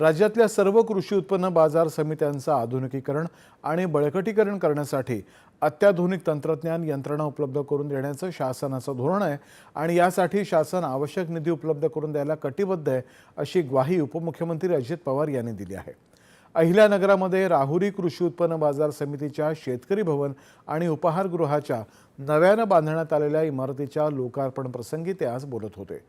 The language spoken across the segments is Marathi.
राज्यातल्या सर्व कृषी उत्पन्न बाजार समित्यांचं आधुनिकीकरण आणि बळकटीकरण करण्यासाठी अत्याधुनिक तंत्रज्ञान यंत्रणा उपलब्ध करून देण्याचं शासनाचं धोरण आहे आणि यासाठी शासन आवश्यक निधी उपलब्ध करून द्यायला कटिबद्ध आहे अशी ग्वाही उपमुख्यमंत्री अजित पवार यांनी दिली आहे. अहिल्यानगरामध्ये राहुरी कृषी उत्पन्न बाजार समितीच्या शेतकरी भवन आणि उपाहारगृहाच्या नव्यानं बांधण्यात आलेल्या इमारतीच्या लोकार्पण प्रसंगी ते आज बोलत होते.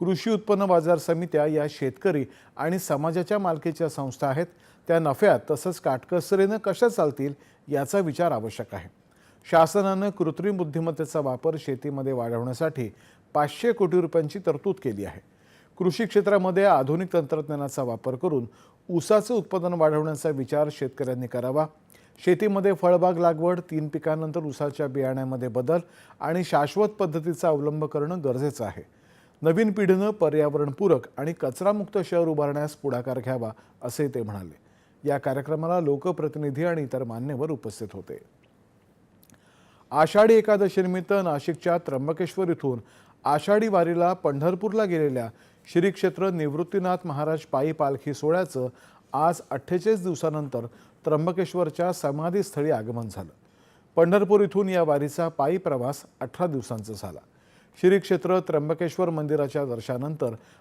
कृषी उत्पन्न बाजार समित्या या शेतकरी आणि समाजाच्या मालकीच्या संस्था आहेत. त्या नफ्यात तसंच काटकसरीनं कशा चालतील याचा विचार आवश्यक आहे. शासनानं कृत्रिम बुद्धिमत्तेचा वापर शेतीमध्ये वाढवण्यासाठी पाचशे कोटी रुपयांची तरतूद केली आहे. कृषी क्षेत्रामध्ये आधुनिक तंत्रज्ञानाचा वापर करून ऊसाचं उत्पादन वाढवण्याचा विचार शेतकऱ्यांनी करावा. शेतीमध्ये फळबाग लागवड तीन पिकांनंतर ऊसाच्या बियाण्यामध्ये बदल आणि शाश्वत पद्धतीचा अवलंब करणं गरजेचं आहे. नवीन पिढीनं पर्यावरणपूरक आणि कचरामुक्त शहर उभारण्यास पुढाकार घ्यावा असे ते म्हणाले. या कार्यक्रमाला लोकप्रतिनिधी आणि इतर मान्यवर उपस्थित होते. आषाढी एकादशीनिमित्त नाशिकच्या त्र्यंबकेश्वर इथून आषाढी वारीला पंढरपूरला गेलेल्या श्री क्षेत्र निवृत्तीनाथ महाराज पायी पालखी सोहळ्याचं आज अठ्ठेचाळीस दिवसानंतर त्र्यंबकेश्वरच्या समाधीस्थळी आगमन झालं. पंढरपूर इथून या वारीचा पायी प्रवास अठरा दिवसांचा झाला. श्री क्षेत्र त्र्यंबकेश्वर मंदिराच्या दर्शनानंतर